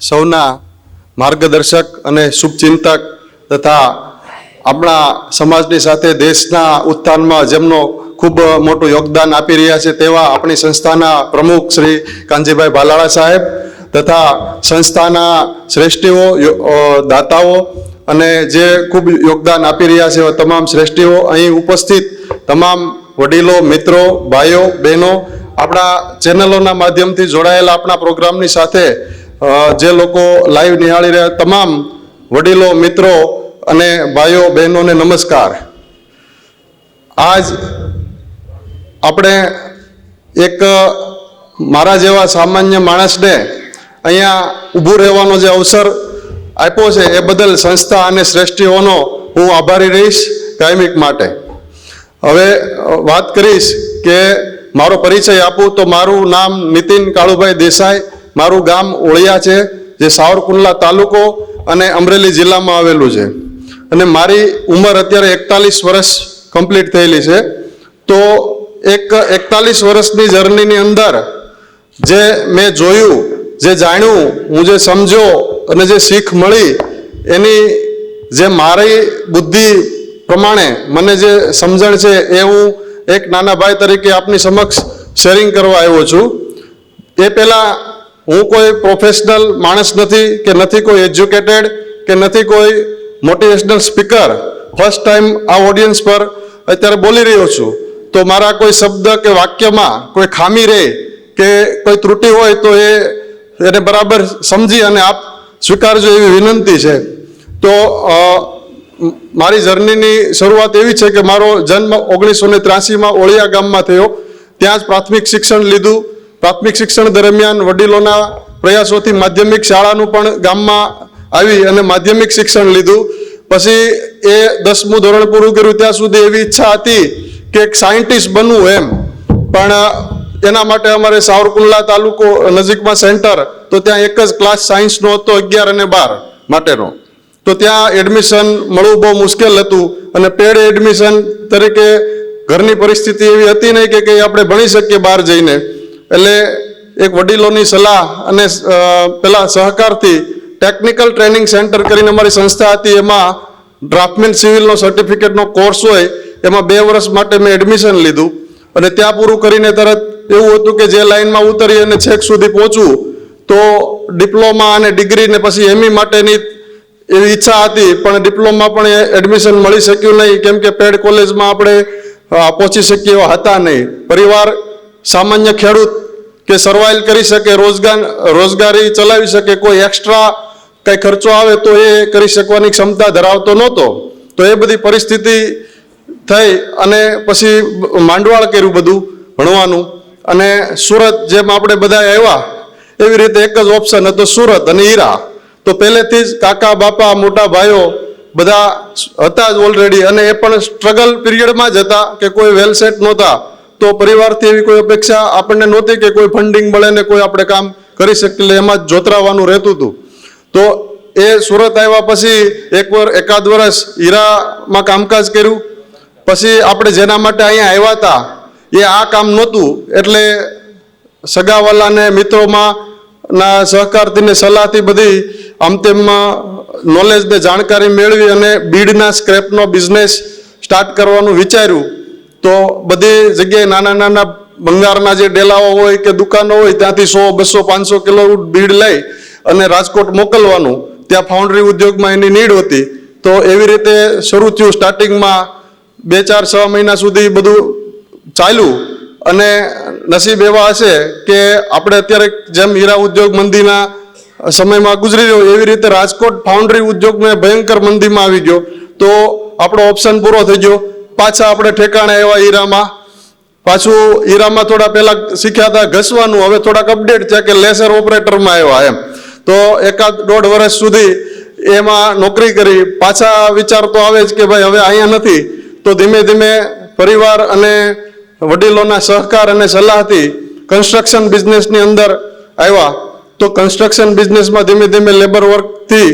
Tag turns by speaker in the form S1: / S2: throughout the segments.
S1: સૌના માર્ગદર્શક અને શુભચિંતક તથા આપણા સમાજની સાથે દેશના ઉત્થાનમાં જેમનો ખૂબ મોટું યોગદાન આપી રહ્યા છે તેવા આપણી સંસ્થાના પ્રમુખ શ્રી કાનજીભાઈ ભાલાળા સાહેબ તથા સંસ્થાના શ્રેષ્ઠીઓ દાતાઓ અને જે ખૂબ યોગદાન આપી રહ્યા છે તમામ શ્રેષ્ઠીઓ અહીં ઉપસ્થિત તમામ વડીલો, મિત્રો, ભાઈઓ, બહેનો આપણા ચેનલોના માધ્યમથી જોડાયેલા આપણા પ્રોગ્રામની સાથે જે લોકો લાઈવ નિહાળી રહ્યા તમામ વડીલો, મિત્રો અને ભાઈઓ, બહેનોને નમસ્કાર. આજ આપણે એક મારા જેવા સામાન્ય માણસને અહીંયા ઊભું રહેવાનો જે અવસર આપ્યો છે, એ બદલ સંસ્થા અને શ્રેષ્ઠીઓનો હું આભારી રહીશ કાયમિક માટે. હવે વાત કરીશ કે મારો પરિચય આપું તો મારું નામ નીતિન કાળુભાઈ દેસાઈ મારું ગામ ઓળિયા છે, જે સાવરકુંડલા તાલુકો અને અમરેલી જિલ્લામાં આવેલું છે. અને મારી ઉંમર અત્યારે એકતાલીસ વર્ષ કમ્પ્લીટ થયેલી છે. તો એક એકતાલીસ વર્ષની જર્નીની અંદર જે મેં જોયું, જે જાણ્યું, હું જે સમજ્યો અને જે શીખ મળી, એની જે મારી બુદ્ધિ પ્રમાણે મને જે સમજણ છે એ હું એક નાના ભાઈ તરીકે આપની સમક્ષ શેરિંગ કરવા આવ્યો છું. એ પહેલાં હું કોઈ પ્રોફેશનલ માણસ નથી કે નથી કોઈ એજ્યુકેટેડ કે નથી કોઈ મોટિવેશનલ સ્પીકર ફર્સ્ટ ટાઈમ આ ઓડિયન્સ પર અત્યારે બોલી રહ્યો છું. તો મારા કોઈ શબ્દ કે વાક્યમાં કોઈ ખામી રહે કે કોઈ ત્રુટિ હોય તો એ એને બરાબર સમજી અને આપ સ્વીકારજો એવી વિનંતી છે. તો મારી જર્નીની શરૂઆત એવી છે કે મારો જન્મ ઓગણીસો ને ત્ર્યાસીમાં ઓળિયા ગામમાં થયો. ત્યાં જ પ્રાથમિક શિક્ષણ લીધું. પ્રાથમિક શિક્ષણ દરમિયાન વડીલોના પ્રયાસોથી માધ્યમિક શાળાનું પણ ગામમાં આવી અને માધ્યમિક શિક્ષણ લીધું. પછી એ દસમું ધોરણ પૂરું કર્યું, ત્યાં સુધી એવી ઈચ્છા હતી કે એક સાયન્ટિસ્ટ બનવું એમ. પણ એના માટે અમારે સાવરકુંડલા તાલુકો નજીકમાં સેન્ટર, તો ત્યાં એક જ ક્લાસ સાયન્સનો હતો અગિયાર અને બાર માટેનો. તો ત્યાં એડમિશન મળવું બહુ મુશ્કેલ હતું અને પેડ એડમિશન તરીકે ઘરની પરિસ્થિતિ એવી હતી નહીં કે કંઈ આપણે ભણી શકીએ બહાર જઈને. એટલે એક વડીલોની સલાહ અને પેલા સહકારથી ટેકનિકલ ટ્રેનિંગ સેન્ટર કરીને અમારી સંસ્થા હતી. એમાં ડ્રાફ્ટમેન સિવિલનો સર્ટિફિકેટનો કોર્સ હોય, એમાં બે વર્ષ માટે મેં એડમિશન લીધું. અને ત્યાં પૂરું કરીને તરત એવું હતું કે જે લાઇનમાં ઉતરી અને છેક સુધી પહોંચવું તો ડિપ્લોમા અને ડિગ્રી ને પછી એમઈ માટેની એવી ઈચ્છા હતી, પણ ડિપ્લોમા પણ એડમિશન મળી શક્યું નહીં, કેમ કે પેડ કોલેજમાં આપણે પહોંચી શકીએ એવા હતા નહીં. પરિવાર સામાન્ય ખેડૂત કે સર્વાઈવ કરી શકે, રોજગાર, રોજગારી ચલાવી શકે, કોઈ એક્સ્ટ્રા કંઈ ખર્ચો આવે તો એ કરી શકવાની ક્ષમતા ધરાવતો નહોતો. તો એ બધી પરિસ્થિતિ થઈ અને પછી માંડવાળ કર્યું બધું ભણવાનું. અને સુરત જેમ આપણે બધા આવ્યા, એવી રીતે એક જ ઓપ્શન હતો સુરત અને હીરા. તો પહેલેથી જ કાકા, બાપા, મોટા ભાઈઓ બધા હતા જ ઓલરેડી અને એ પણ સ્ટ્રગલ પિરિયડમાં જ હતા કે કોઈ વેલ સેટ નહોતા. તો પરિવારથી એવી કોઈ અપેક્ષા આપણને નહોતી કે કોઈ ફંડિંગ મળે ને કોઈ આપણે કામ કરી શકીએ એમાં જ જોતરાવાનું રહેતું હતું. તો એ સુરત આવ્યા પછી એક વાર એકાદ વર્ષ હીરામાં કામકાજ કર્યું. પછી આપણે જેના માટે અહીંયા આવ્યા હતા, એ આ કામ નહોતું. એટલે સગાવાલાને મિત્રોમાં ના સહકારથી સલાહથી બધી આમ તેમમાં નોલેજ ને જાણકારી મેળવી અને બીડના સ્ક્રેપનો બિઝનેસ સ્ટાર્ટ કરવાનું વિચાર્યું. તો બધી જગ્યાએ નાના નાના ભંગારના જે ડેલાઓ હોય કે દુકાનો હોય, ત્યાંથી સો, બસો, પાંચસો કિલો બીડ લઈ અને રાજકોટ મોકલવાનું. ત્યાં ફાઉન્ડરી ઉદ્યોગમાં એની નીડ હતી. તો એવી રીતે શરૂ થયું. સ્ટાર્ટિંગમાં બે ચાર છ મહિના સુધી બધું ચાલ્યું. અને નસીબ એવા હશે કે આપણે અત્યારે જેમ હીરા ઉદ્યોગ મંદીના સમયમાં ગુજરી રહ્યો, એવી રીતે રાજકોટ ફાઉન્ડરી ઉદ્યોગમાં ભયંકર મંદીમાં આવી ગયો. તો આપણો ઓપ્શન પૂરો થઈ ગયો. પાછા આપણે ઠેકાણે એવા હીરામાં. પાછું હીરામાં થોડા પહેલા શીખ્યા હતા ઘસવાનું, હવે થોડાક અપડેટ છે કે લેસર ઓપરેટરમાં આવ્યા એમ. તો એકાદ દોઢ વર્ષ સુધી એમાં નોકરી કરી. પાછા વિચાર તો આવે જ કે ભાઈ હવે અહીંયા નથી. તો ધીમે ધીમે પરિવાર અને વડીલોના સહકાર અને સલાહથી કન્સ્ટ્રક્શન બિઝનેસની અંદર આવ્યા. તો કન્સ્ટ્રક્શન બિઝનેસમાં ધીમે ધીમે લેબર વર્કથી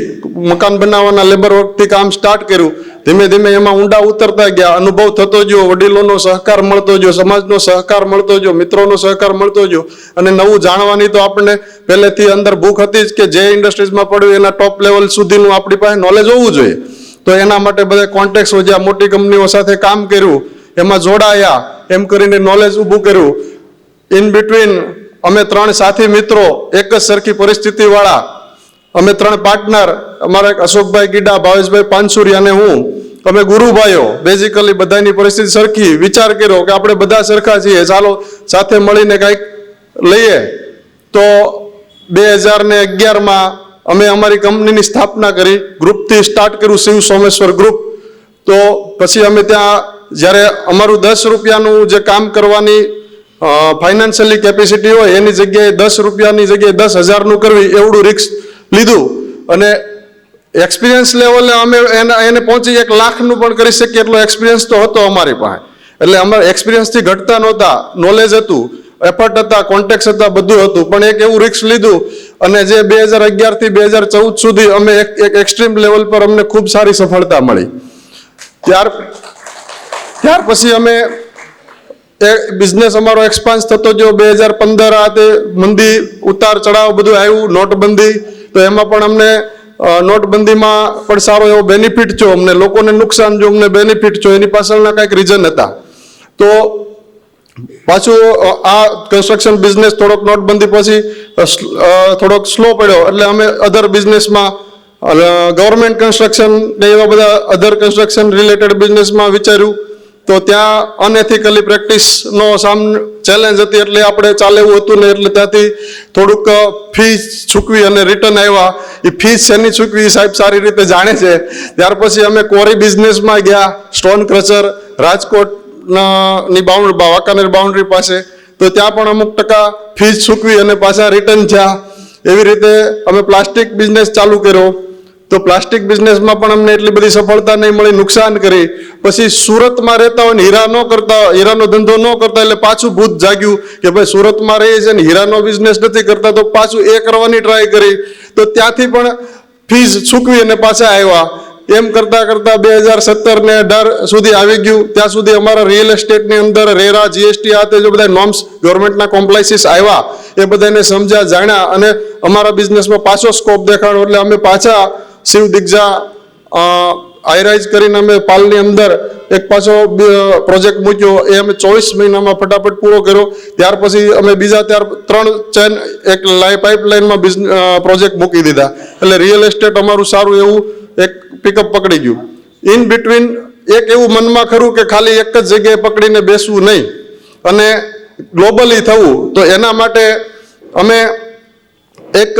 S1: મકાન બનાવવાના લેબર વર્કથી કામ સ્ટાર્ટ કર્યું. ધીમે ધીમે એમાં ઊંડા ઉતરતા ગયા. અનુભવ થતો ગયો, વડીલોનો સહકાર મળતો ગયો, સમાજનો સહકાર મળતો ગયો, મિત્રોનો સહકાર મળતો ગયો. અને નવું જાણવાની તો આપણને પહેલેથી અંદર ભૂખ હતી જ કે જે ઇન્ડસ્ટ્રીઝમાં પડ્યું એના ટોપ લેવલ સુધીનું આપણી પાસે નોલેજ હોવું જોઈએ. તો એના માટે બધા કોન્ટેક્ટ વધ્યા મોટી કંપનીઓ સાથે કામ કર્યું. એમાં જોડાયા, એમ કરીને નોલેજ ઊભું કર્યું. ઇન બિટવીન અમે ત્રણ સાથી મિત્રો, એક જ સરખી પરિસ્થિતિવાળા અમે ત્રણ પાર્ટનર અમારા અશોકભાઈ ગીડા, ભાવેશભાઈ પાનસુરી અને હું, અમે ગુરુભાઈઓ. બેઝિકલી બધાની પરિસ્થિતિ સરખી. વિચાર કર્યો કે આપણે બધા સરખા છીએ. ચાલો, સાથે મળીને કંઈક લઈએ. તો બે હજાર ને અગિયારમાં અમે અમારી કંપનીની સ્થાપના કરી. ગ્રુપથી સ્ટાર્ટ કર્યું શિવ સોમેશ્વર ગ્રુપ તો પછી અમે ત્યાં, જ્યારે અમારું દસ રૂપિયાનું જે કામ કરવાની ફાઇનાન્શિયલી કેપેસિટી હોય, એની જગ્યાએ દસ રૂપિયાની જગ્યાએ દસ હજારનું કરવી. એવડું રિસ્ક લીધું. અને એક્સપિરિયન્સ લેવલે અમે એના, એને પહોંચી એક લાખનું પણ કરી શકીએ એટલો એક્સપિરિયન્સ તો હતો અમારી પાસે. એટલે અમારે એક્સપિરિયન્સથી ઘટતા નહોતા નોલેજ હતું એફર્ટ હતા કોન્ટેક્ટ હતા, બધું હતું. પણ એક એવું રિસ્ક લીધું અને જે બે હજાર અગિયારથી બે હજાર ચૌદ સુધી અમે એક એક એક્સ્ટ્રીમ લેવલ પર અમને ખૂબ સારી સફળતા મળી. ત્યાર ત્યાર પછી અમે બિઝનેસ અમારો એક્સપાન્સ થતો જો બે હજાર પંદર આ તે મંદી, ઉતાર ચઢાવ બધું આવ્યું, નોટબંધી. તો એમાં પણ અમને નોટબંધીમાં પણ સારો એવો બેનિફિટ છો અમને લોકોને નુકસાન જો અમને બેનિફિટ છો એની પાછળના કાંઈક રીઝન હતા. તો પાછું આ કન્સ્ટ્રક્શન બિઝનેસ થોડોક નોટબંધી પછી થોડોક સ્લો પડ્યો. એટલે અમે અધર બિઝનેસમાં ગવર્મેન્ટ કન્સ્ટ્રક્શન ને એવા બધા અધર કન્સ્ટ્રક્શન રિલેટેડ બિઝનેસમાં વિચાર્યું. તો ત્યાં અનએથિકલી પ્રેક્ટિસનો સામ ચેલેન્જ હતી એટલે આપણે ચાલે એવું હતું ને એટલે ત્યાંથી થોડુંક ફી ચૂકવી અને રિટર્ન આવ્યા. એ ફી શેની ચૂકવી સાહેબ સારી રીતે જાણે છે. ત્યાર પછી અમે કોરી બિઝનેસમાં ગયા સ્ટોન ક્રચર રાજકોટની બાઉન્ડ વાંકાનેર બાઉન્ડ્રી પાસે. તો ત્યાં પણ અમુક ટકા ફી ચૂકવી અને પાછા રિટર્ન થયા. એવી રીતે અમે પ્લાસ્ટિક બિઝનેસ ચાલુ કર્યો. તો પ્લાસ્ટિક બિઝનેસમાં પણ અમને એટલી બધી સફળતા નહીં મળી, નુકસાન કરી. પછી સુરતમાં રહેતા હોય ને હીરા ન કરતા હીરાનો ધંધો ન કરતા એટલે પાછું ભૂત જાગ્યું કે ભાઈ સુરતમાં રહીએ છે ને હીરાનો બિઝનેસ નથી કરતા, તો પાછું એ કરવાની ટ્રાય કરી. તો ત્યાંથી પણ ફીઝ ચૂકવી અને પાછા આવ્યા. એમ કરતા કરતા બે હજાર સત્તર ને અઢાર સુધી આવી ગયું. ત્યાં સુધી અમારા રિયલ એસ્ટેટની અંદર રેરા જીએસટી આ તે જો બધા નોર્મ્સ ગવર્મેન્ટના કોમ્પ્લાઇસીસ આવ્યા, એ બધાને સમજ્યા, જાણ્યા અને અમારા બિઝનેસમાં પાછો સ્કોપ દેખાડો એટલે અમે પાછા શિવ દિગ્જા આયરાઇઝ કરીને અમે પાલની અંદર એક પાછો પ્રોજેક્ટ મૂક્યો. એ અમે ચોવીસ મહિનામાં ફટાફટ પૂરો કર્યો. ત્યાર પછી અમે બીજા ત્યાર ત્રણ ચેન, એક લાઈ પાઇપલાઇનમાં બિઝ પ્રોજેક્ટ મૂકી દીધા. એટલે રિયલ એસ્ટેટ અમારું સારું એવું એક પિકઅપ પકડી ગયું. ઇન બિટવીન એક એવું મનમાં ખરું કે ખાલી એક જ જગ્યાએ પકડીને બેસવું નહીં. અને ગ્લોબલી થવું. તો એના માટે અમે એક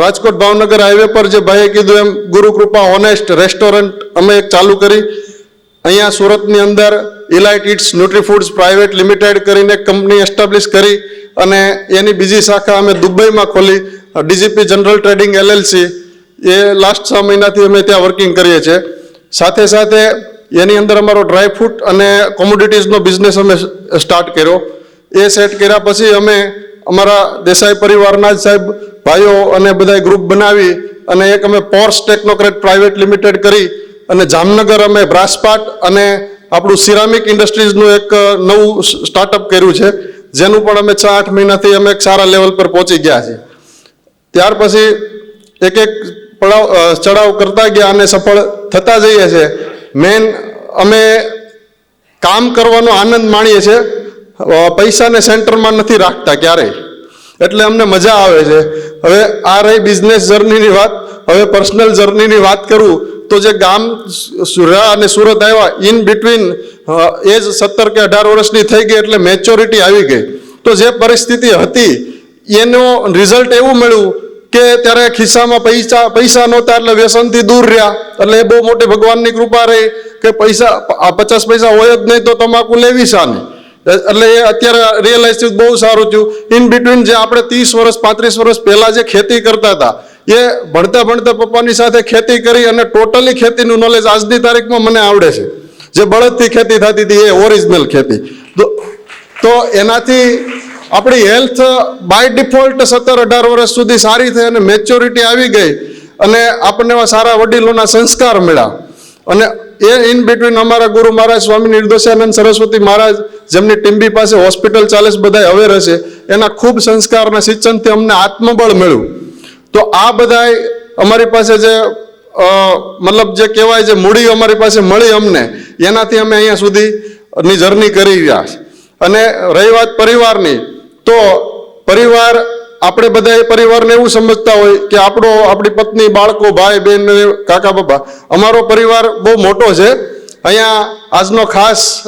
S1: રાજકોટ ભાવનગર હાઈવે પર જે ભાઈએ કીધું એમ, ગુરુકૃપા ઓનેસ્ટ રેસ્ટોરન્ટ અમે એક ચાલુ કરી. અહીંયા સુરતની અંદર Elite it's Nutrifoods private limited કરીને કંપની એસ્ટાબ્લિશ કરી અને એની બીજી શાખા અમે દુબઈમાં ખોલી. ડીજીપી જનરલ ટ્રેડિંગ એલએલસી એ લાસ્ટ છ મહિનાથી અમે ત્યાં વર્કિંગ કરીએ છીએ. સાથે સાથે એની અંદર અમારો ડ્રાય ફ્રૂટ અને કોમોડિટીઝનો બિઝનેસ અમે સ્ટાર્ટ કર્યો. એ સેટ કર્યા પછી અમે અમારા દેસાઈ પરિવારના જ સાહેબ ભાઈઓ અને બધા ગ્રુપ બનાવી અને એક અમે પોર્સ ટેકનોક્રેટ પ્રાઇવેટ લિમિટેડ કરી અને જામનગર અમે બ્રાસપાટ અને આપણું સિરામિક ઇન્ડસ્ટ્રીઝનું એક નવું સ્ટાર્ટઅપ કર્યું છે, જેનું પણ અમે છ આઠ મહિનાથી અમે એક સારા લેવલ પર પહોંચી ગયા છીએ. ત્યાર પછી એક એક પડાવ ચડાવ કરતા ગયા અને સફળ થતા જઈએ છે મેન અમે કામ કરવાનો આનંદ માણીએ છીએ. પૈસાને સેન્ટરમાં નથી રાખતા ક્યારેય. એટલે અમને મજા આવે છે. હવે આ રહી બિઝનેસ જર્નીની વાત, હવે પર્સનલ જર્નીની વાત કરું, તો જે ગામ સુરા અને સુરત આવ્યા ઇન બિટવીન એજ સત્તર કે અઢાર વર્ષની થઈ ગઈ એટલે મેચ્યોરિટી આવી ગઈ. તો જે પરિસ્થિતિ હતી, એનો રિઝલ્ટ એવું મળ્યું કે ત્યારે ખિસ્સામાં પૈસા પૈસા નહોતા એટલે વ્યસનથી દૂર રહ્યા. એટલે એ બહુ મોટી ભગવાનની કૃપા રહી કે પૈસા, આ પચાસ પૈસા હોય જ નહીં તો તમાકુ લેવી શાને? એટલે એ અત્યારે રિયલાઇઝ થયું, બહુ સારું થયું. ઇન બિટવીન જે આપણે ત્રીસ વર્ષ, પાંત્રીસ વર્ષ પહેલાં જે ખેતી કરતા હતા, એ ભણતા ભણતા પપ્પાની સાથે ખેતી કરી અને ટોટલી ખેતીનું નોલેજ આજની તારીખમાં મને આવડે છે. જે બળદથી ખેતી થતી હતી, એ ઓરિજિનલ ખેતી. તો એનાથી આપણી હેલ્થ બાય ડિફોલ્ટ સત્તર અઢાર વર્ષ સુધી સારી થઈ અને મેચ્યોરિટી આવી ગઈ અને આપણને સારા વડીલોના સંસ્કાર મળ્યા. અને એ ઇન બિટવીન અમારા ગુરુ મહારાજ સ્વામી નિર્દોષાનંદ સરસ્વતી મહારાજ જેમની ટીમ્બી પાસે હોસ્પિટલ ચાલે છે બધા અવેર હશે. એના ખૂબ સંસ્કારના સિંચનથી અમને આત્મબળ મળ્યું. તો આ બધાય અમારી પાસે જે મતલબ જે કહેવાય છે, મૂડી અમારી પાસે મળી અમને. એનાથી અમે અહીંયા સુધીની જર્ની કરી રહ્યા અને રહી વાત પરિવારની, તો પરિવાર આપણે બધા પરિવારને એવું સમજતા હોય કે આપણો, આપણી પત્ની, બાળકો, ભાઈ બહેન કાકા, બાપા, અમારો પરિવાર બહુ મોટો છે. અહીંયા આજનો ખાસ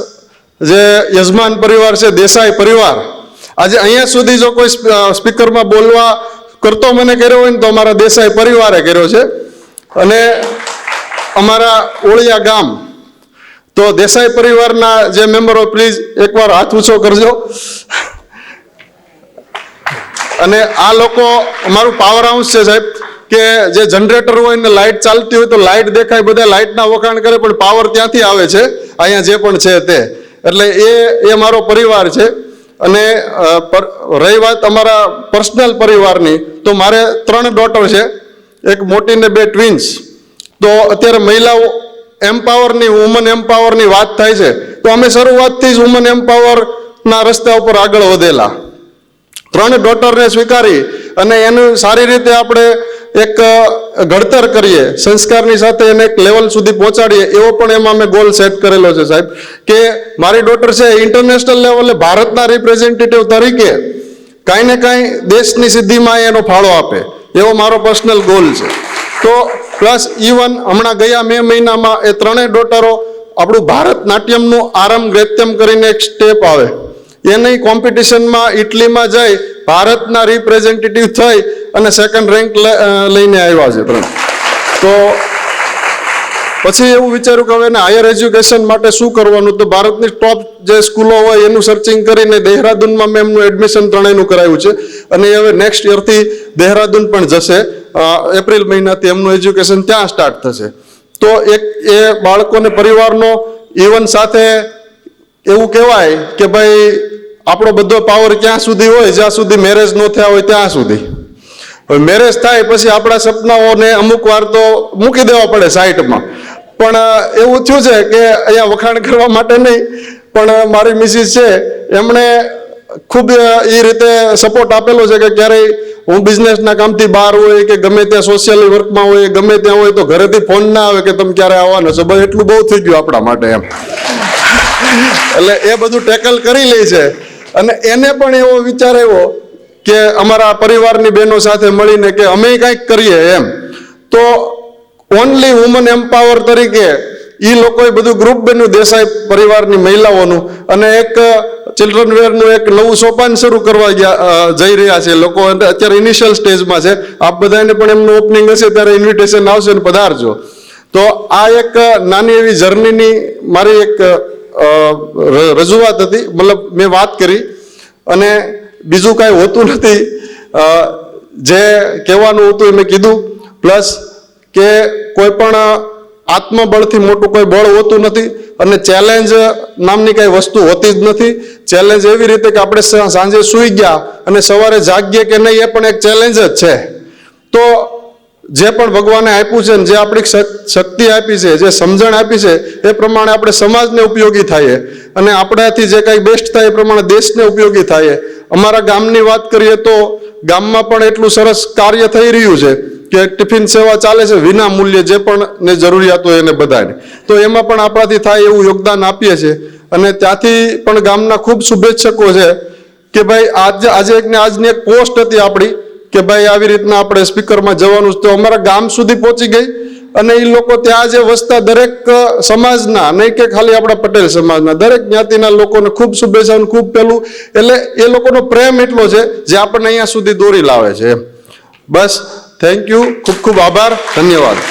S1: જે યજમાન પરિવાર છે, દેસાઈ પરિવાર, આજે અહીંયા સુધી જો કોઈ સ્પ- સ્પીકરમાં બોલવા કરતો મને કર્યો હોય ને તો અમારા દેસાઈ પરિવારે કર્યો છે. અને અમારા ઓળિયા ગામ, તો દેસાઈ પરિવારના જે મેમ્બરો પ્લીઝ એકવાર હાથ ઊંચો કરજો. અને આ લોકો, અમારું પાવર હાઉસ છે સાહેબ, કે જે જનરેટર હોય ને લાઇટ ચાલતી હોય તો લાઇટ દેખાય, બધા લાઇટના વખાણ કરે, પણ પાવર ત્યાંથી આવે છે, અહીંયા જે પણ છે તે. એટલે એ એ મારો પરિવાર છે. અને રહી વાત અમારા પર્સનલ પરિવારની, તો મારે ત્રણ ડોટર છે, એક મોટી ને બે ટ્વિન્સ તો અત્યારે મહિલાઓ એમ્પાવરની વુમન એમ્પાવરની વાત થાય છે, તો અમે શરૂઆતથી જ વુમન એમ્પાવરના રસ્તા ઉપર આગળ વધેલા. ત્રણ ડોટરને સ્વીકારી અને એનું સારી રીતે આપણે એક ઘડતર કરીએ, સંસ્કારની સાથે એને એક લેવલ સુધી પહોંચાડીએ, એવો પણ એમાં મેં ગોલ સેટ કરેલો છે સાહેબ, કે મારી ડોટર છે ઇન્ટરનેશનલ લેવલે ભારતના રિપ્રેઝેન્ટેટિવ તરીકે કાંઈ ને કાંઈ દેશની સિદ્ધિમાં એનો ફાળો આપે, એવો મારો પર્સનલ ગોલ છે. તો પ્લસ ઇવન હમણાં ગયા મે મહિનામાં એ ત્રણેય ડોટરો આપણું ભારત નાટ્યમનું આરંભ ગ્રેત્યમ કરીને એક સ્ટેપ આવે. એની કોમ્પિટિશનમાં ઇટલીમાં જઈ ભારતના રિપ્રેઝેન્ટેટિવ થઈ અને સેકન્ડ રેન્ક લઈને આવ્યા છે તો પછી એવું વિચાર્યું કે હવે એને હાયર એજ્યુકેશન માટે શું કરવાનું? તો ભારતની ટોપ જે સ્કૂલો હોય એનું સર્ચિંગ કરીને દહેરાદૂનમાં મેં એમનું એડમિશન ત્રણેયનું કરાવ્યું છે. અને હવે નેક્સ્ટ યરથી દહેરાદૂન પણ જશે. એપ્રિલ મહિનાથી એમનું એજ્યુકેશન ત્યાં સ્ટાર્ટ થશે. તો એક એ બાળકોને પરિવારનો ઇવન સાથે એવું કહેવાય કે ભાઈ આપણો બધો પાવર ક્યાં સુધી હોય, જ્યાં સુધી મેરેજ ન થયા હોય, ત્યાં સુધી. હવે મેરેજ થાય પછી આપણા સપનાઓને અમુક વાર તો મૂકી દેવા પડે સાઈટમાં પણ એવું થયું છે કે અહીંયા વખાણ કરવા માટે નહીં, પણ મારી મિસિસ છે, એમણે ખૂબ એ રીતે સપોર્ટ આપેલો છે કે ક્યારેય હું બિઝનેસના કામથી બહાર હોય કે ગમે ત્યાં સોશિયલ વર્કમાં હોય, ગમે ત્યાં હોય તો ઘરેથી ફોન ના આવે કે તમે ક્યારે આવવાના છો. એટલું બહુ થઈ ગયું આપણા માટે એમ. એટલે એ બધું ટેકલ કરી લે છે. અને એને પણ એવો વિચાર આવ્યો કે અમારા પરિવારની બહેનો સાથે મળીને કે અમે કંઈક કરીએ એમ. તો ઓનલી વુમન એમ્પાવર તરીકે એ લોકોએ બધું ગ્રુપ બન્યું દેસાઈ પરિવારની મહિલાઓનું. અને એક ચિલ્ડ્રન વેરનું એક નવું સોપાન શરૂ કરવા જઈ રહ્યા છે. લોકો અત્યારે ઇનિશિયલ સ્ટેજમાં છે. આપ બધાને પણ એમનું ઓપનિંગ હશે ત્યારે ઇન્વિટેશન આવશે ને પધારજો. તો આ એક નાની એવી જર્નીની મારી એક રજૂઆત હતી. મતલબ મેં વાત કરી અને બીજું કાંઈ હોતું નથી. જે કહેવાનું હતું એ મેં કીધું. પ્લસ કે કોઈ પણ આત્મબળથી મોટું કોઈ બળ હોતું નથી અને ચેલેન્જ નામની કઈ વસ્તુ હોતી જ નથી. ચેલેન્જ એવી રીતે કે આપણે સાંજે સૂઈ ગયા અને સવારે જાગીએ કે નહીં એ પણ એક ચેલેન્જ જ છે. તો જે પણ ભગવાને આપ્યું છે ને જે આપણી શક- શક્તિ આપી છે, જે સમજણ આપી છે, એ પ્રમાણે આપણે સમાજને ઉપયોગી થઈએ અને આપણાથી જે કાંઈ બેસ્ટ થાય એ પ્રમાણે દેશને ઉપયોગી થઈએ અમારા ગામની વાત કરીએ તો ગામમાં પણ એટલું સરસ કાર્ય થઈ રહ્યું છે કે ટિફિન સેવા ચાલે છે, વિના મૂલ્યે જે પણ ને જરૂરિયાત હોય એને બધાને. તો એમાં પણ આપણાથી થાય એવું યોગદાન આપીએ છીએ. અને ત્યાંથી પણ ગામના ખૂબ શુભેચ્છકો છે કે ભાઈ આજે આજે એકને આજની એક પોસ્ટ હતી આપણી. કે ભાઈ આવી રીતના આપણે સ્પીકરમાં જવાનું છે. તો અમારા ગામ સુધી પહોંચી ગઈ અને એ લોકો ત્યાં જે વસતા દરેક સમાજના, નહીં કે ખાલી આપણા પટેલ સમાજના, દરેક જ્ઞાતિના લોકોને ખૂબ શુભેચ્છા ખૂબ પેલું એટલે એ લોકોનો પ્રેમ એટલો છે જે આપણને અહીંયા સુધી દોરી લાવે છે બસ થેન્ક યુ ખૂબ ખૂબ આભાર, ધન્યવાદ